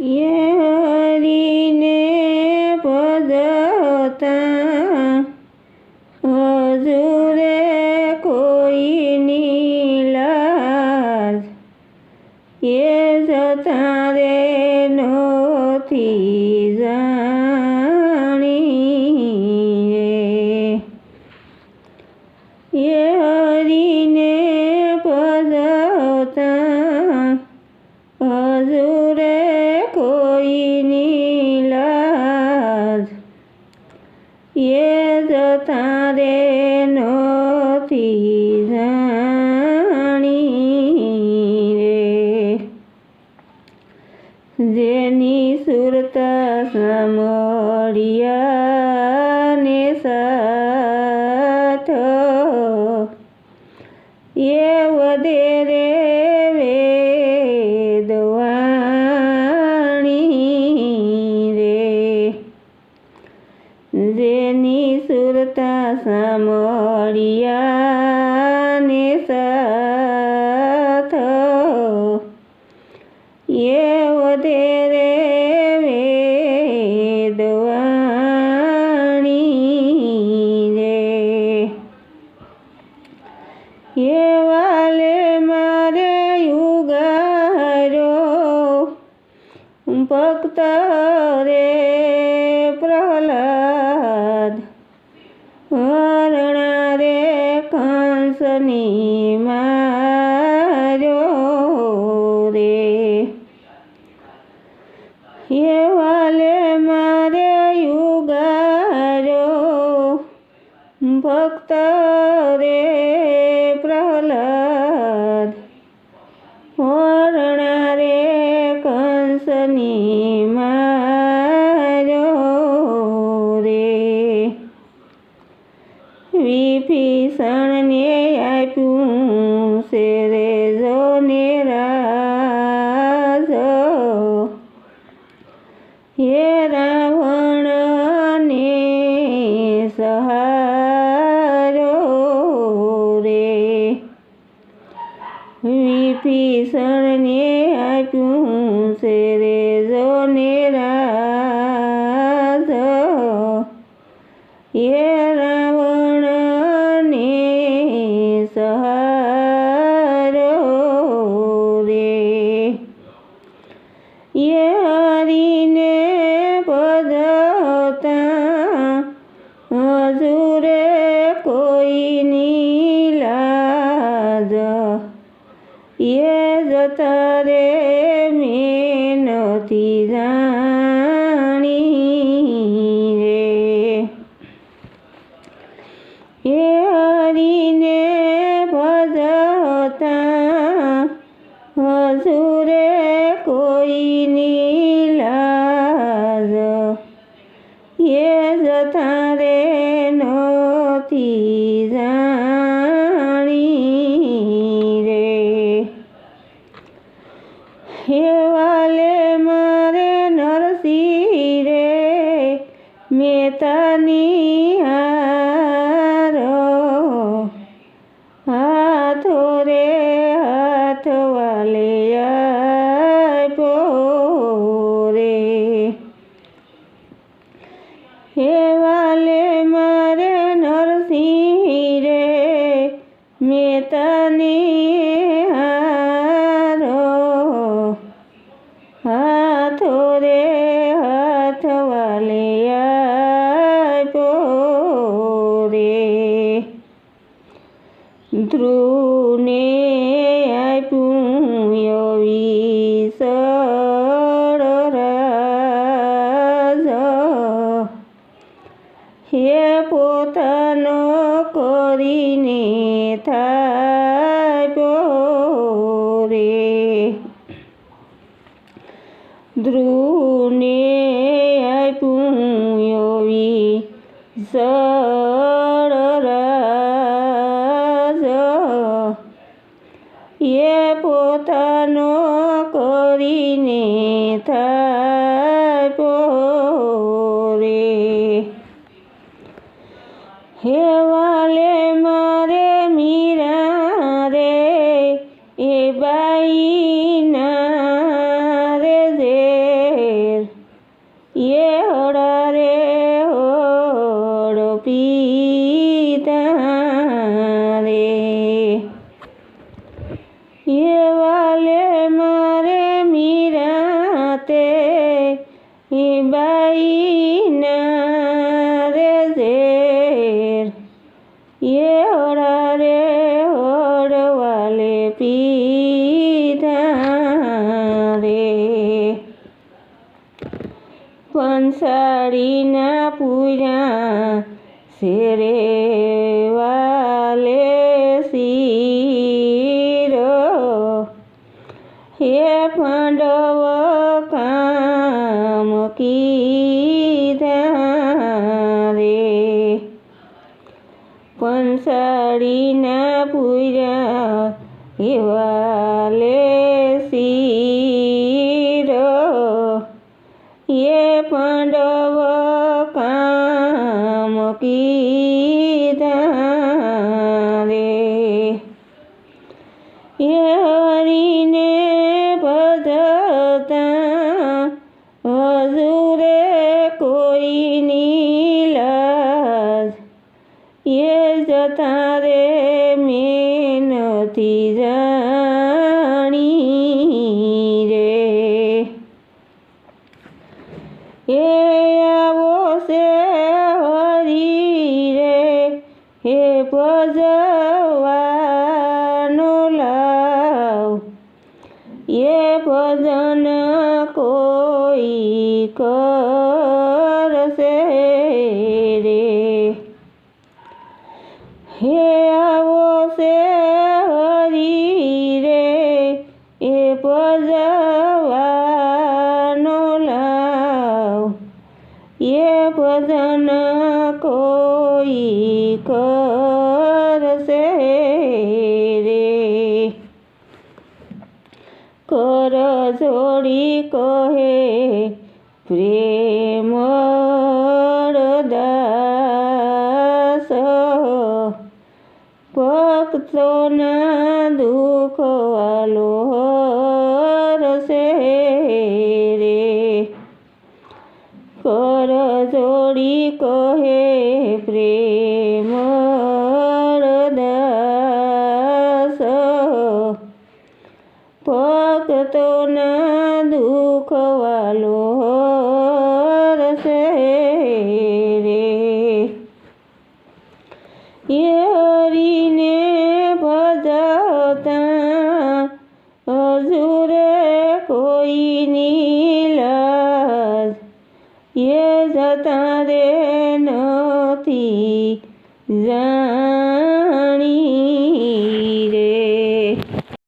યરીને પદતા હજુરે કોઈની લાજ એ જતા રે નોથી કોઈની લાજ એ જતા રે નોથી જાણી રે. જેની સુરત સામળિયા રે પ્રહલાદ હરણા રે કંસની માર્યો રે એવાલે મારે યુગાર્યો ભક્ત তরে মিনতি জানি রে। এ হরিণে ভজতা হজুরে কই নীলাজ। এ যথা রে নতি জানি হ্যাঁ પોતનો કરીને થાય હેવાલે એ હળા રે હળવાલે પીધા રે પંસાળીના પૂર્યા શેરે વાલે શીરો હે પાંડવ કામ કીધા પંસાળીના પૂર્યા એવા શીરો નથી જાણી રે. એ આવો છે હરી રે. હે ભજવાનો લાવ. એ ભજન કોઈ કર જોડી કહે પ્રેમ દાસ ભક્તોના દુઃખ વાલો ભક્તોના દુઃખ વાલો